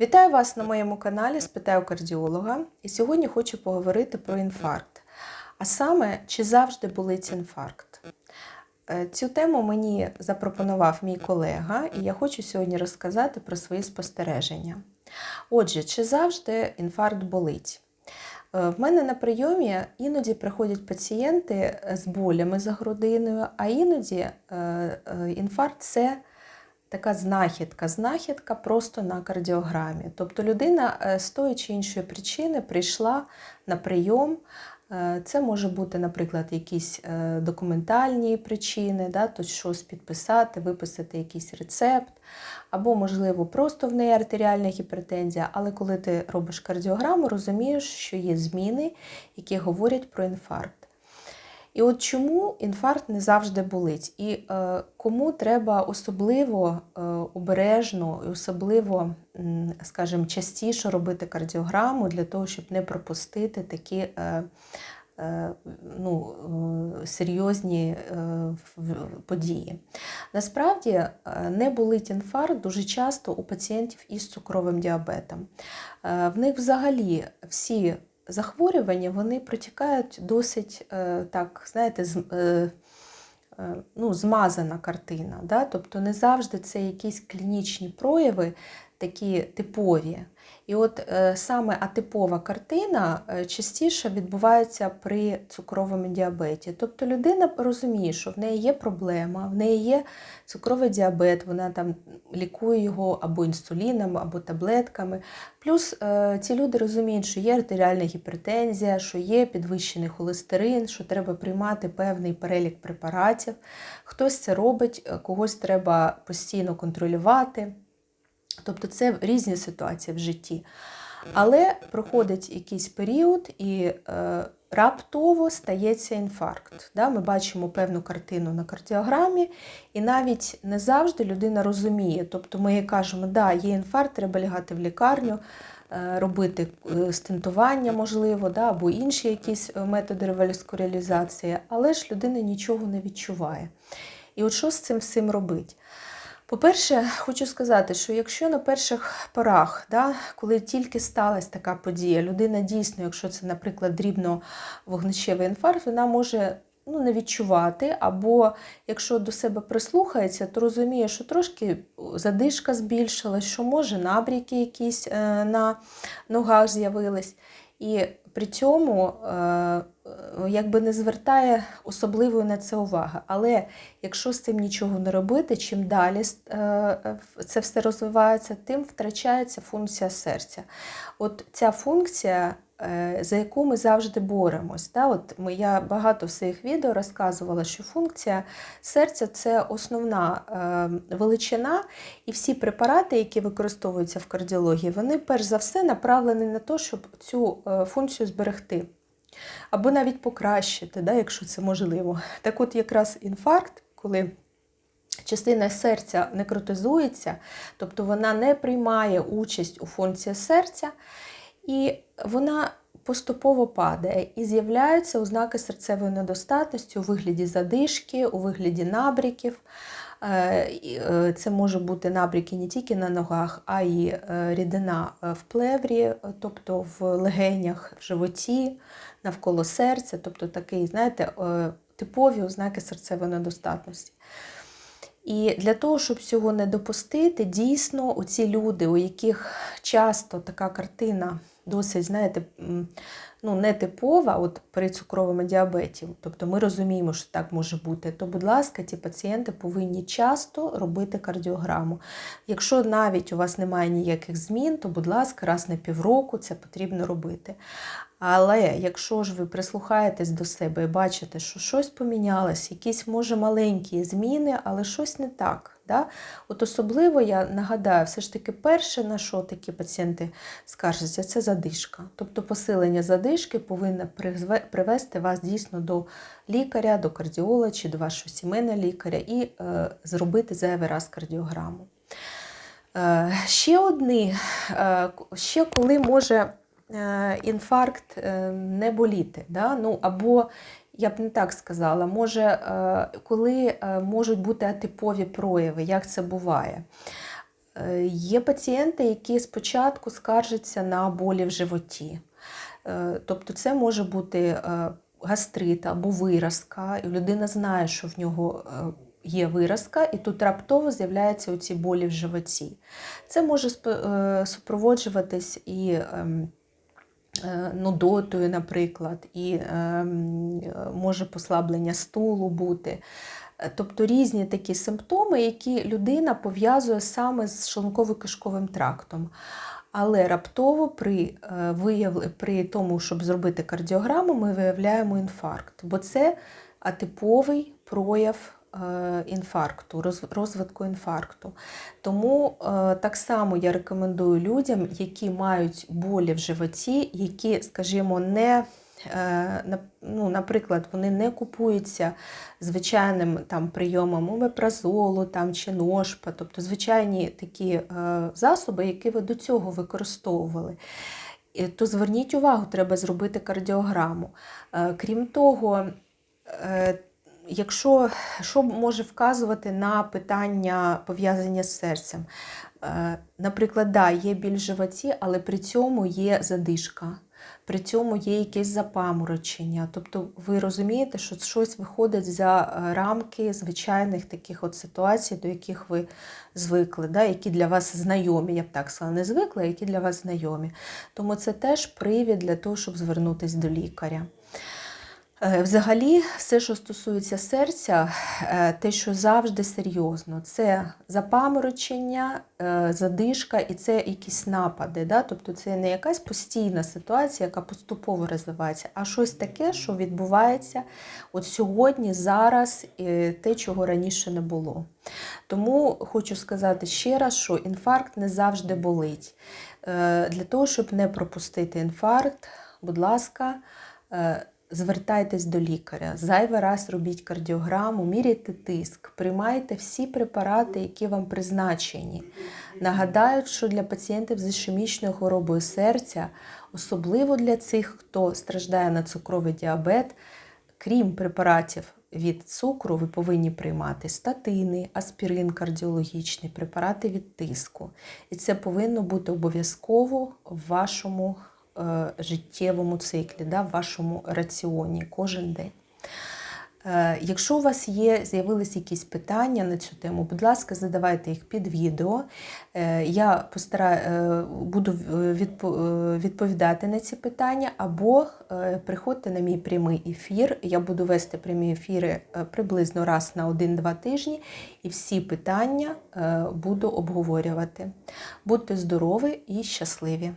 Вітаю вас на моєму каналі Спитаю кардіолога. І сьогодні хочу поговорити про інфаркт. А саме, чи завжди болить інфаркт? Е, Цю тему мені запропонував мій колега, і я хочу сьогодні розказати про свої спостереження. Отже, чи завжди інфаркт болить? Е, В мене на прийомі іноді приходять пацієнти з болями за грудиною, а іноді е, інфаркт це така знахідка, знахідка просто на кардіограмі. Тобто людина е, з тої чи іншої причини прийшла на прийом. Е, Це може бути, наприклад, якісь е, документальні причини, да, то щось підписати, виписати якийсь рецепт, або, можливо, просто в неї артеріальна гіпертензія. Але коли ти робиш кардіограму, розумієш, що є зміни, які говорять про інфаркт. І от чому інфаркт не завжди болить, і е, кому треба особливо е, обережно і особливо, скажімо, частіше робити кардіограму для того, щоб не пропустити такі е, е, ну, е, серйозні е, події. Насправді е, не болить інфаркт дуже часто у пацієнтів із цукровим діабетом. Е, В них взагалі всі захворювання вони протікають досить е, так, знаєте, з, е, е, ну, змазана картина. Да? Тобто не завжди це якісь клінічні прояви, такі типові. І от е, саме атипова картина е, частіше відбувається при цукровому діабеті. Тобто людина розуміє, що в неї є проблема, в неї є цукровий діабет, вона там лікує його або інсуліном, або таблетками. Плюс е, ці люди розуміють, що є артеріальна гіпертензія, що є підвищений холестерин, що треба приймати певний перелік препаратів. Хтось це робить, когось треба постійно контролювати. Тобто це різні ситуації в житті. Але проходить якийсь період і е, раптово стається інфаркт. Да? Ми бачимо певну картину на кардіограмі, і навіть не завжди людина розуміє. Тобто ми їй кажемо, да, є інфаркт, треба лягати в лікарню, е, робити е, стентування, можливо, да, або інші якісь е, методи реваскуляризації, але ж людина нічого не відчуває. І от що з цим всім робити? По-перше, хочу сказати, що якщо на перших порах, да, коли тільки сталася така подія, людина дійсно, якщо це, наприклад, дрібно вогнищевий інфаркт, вона може ну, не відчувати, або якщо до себе прислухається, то розуміє, що трошки задишка збільшилась, що може набріки якісь е, на ногах з'явились. І при цьому е, е, якби не звертає особливої на це уваги. Але якщо з цим нічого не робити, чим далі е, це все розвивається, тим втрачається функція серця. От ця функція, за яку ми завжди боремось. Та? От я багато в своїх відео розказувала, що функція серця це основна е, величина, і всі препарати, які використовуються в кардіології, вони перш за все направлені на те, щоб цю е, функцію зберегти. Або навіть покращити, да, якщо це можливо. Так от якраз інфаркт, коли частина серця некротизується, тобто вона не приймає участь у функції серця, і вона поступово падає і з'являються ознаки серцевої недостатності у вигляді задишки, у вигляді набріків. Е, е, Це може бути набріки не тільки на ногах, а й е, рідина в плеврі, тобто в легенях, в животі, навколо серця, тобто такий, знаєте, типові ознаки серцевої недостатності. І для того, щоб цього не допустити, дійсно, оці люди, у яких часто така картина досить, знаєте, ну, нетипова от при цукровому діабеті, тобто ми розуміємо, що так може бути, то, будь ласка, ці пацієнти повинні часто робити кардіограму. Якщо навіть у вас немає ніяких змін, то, будь ласка, раз на півроку це потрібно робити. Але якщо ж ви прислухаєтесь до себе і бачите, що щось помінялось, якісь, може, маленькі зміни, але щось не так. Да? От особливо я нагадаю, все ж таки, перше, на що такі пацієнти скаржаться, це задишка. Тобто посилення задишки повинно привести вас дійсно до лікаря, до кардіолога чи до вашого сімейного лікаря і е, зробити зайвий раз кардіограму. Е, ще одні, е, ще коли може е, інфаркт е, не боліти, да? ну, або я б не так сказала, може, е, коли е, можуть бути атипові прояви, як це буває. Е, Є пацієнти, які спочатку скаржаться на болі в животі. Тобто це може бути гастрит або виразка, і людина знає, що в нього є виразка, і тут раптово з'являються оці болі в животі. Це може супроводжуватись і ем, нудотою, наприклад, і ем, е, може послаблення стулу бути. Е, Тобто різні такі симптоми, які людина пов'язує саме з шлунково-кишковим трактом. Але раптово при, е, при тому, щоб зробити кардіограму, ми виявляємо інфаркт, бо це атиповий прояв е, інфаркту, розвитку інфаркту. Тому е, так само я рекомендую людям, які мають болі в животі, які, скажімо, не е, ну, наприклад, вони не купуються звичайним там, прийомом омепразолу там, чи ножпа, тобто звичайні такі е, засоби, які ви до цього використовували. То зверніть увагу, треба зробити кардіограму. Е, Крім того, е, якщо що може вказувати на питання пов'язані з серцем? Е, Наприклад, да, є біль животі, але при цьому є задишка. При цьому є якесь запаморочення. Тобто ви розумієте, що щось виходить за е, рамки звичайних таких от ситуацій, до яких ви звикли, да, які для вас знайомі, я б так сказала, не звикли, а які для вас знайомі. Тому це теж привід для того, щоб звернутися до лікаря. Е, Взагалі, все, що стосується серця, е, те, що завжди серйозно, це запаморочення, е, задишка і це якісь напади. Да? Тобто це не якась постійна ситуація, яка поступово розвивається, а щось таке, що відбувається от сьогодні, зараз, те, чого раніше не було. Тому хочу сказати ще раз, що інфаркт не завжди болить. Для того, щоб не пропустити інфаркт, будь ласка, звертайтесь до лікаря. Зайвий раз робіть кардіограму, міряйте тиск, приймайте всі препарати, які вам призначені. Нагадаю, що для пацієнтів з ішемічною хворобою серця, особливо для цих, хто страждає на цукровий діабет, крім препаратів від цукру, ви повинні приймати статини, аспірин кардіологічний, препарати від тиску. І це повинно бути обов'язково в вашому життєвому циклі, да, в вашому раціоні кожен день. Е, Якщо у вас є, з'явилися якісь питання на цю тему, будь ласка, задавайте їх під відео. Е, Я постараю, е, буду е, відповідати на ці питання, або е, приходьте на мій прямий ефір. Я буду вести прямі ефіри е, приблизно раз на 1-2 тижні, і всі питання е, буду обговорювати. Будьте здорові і щасливі!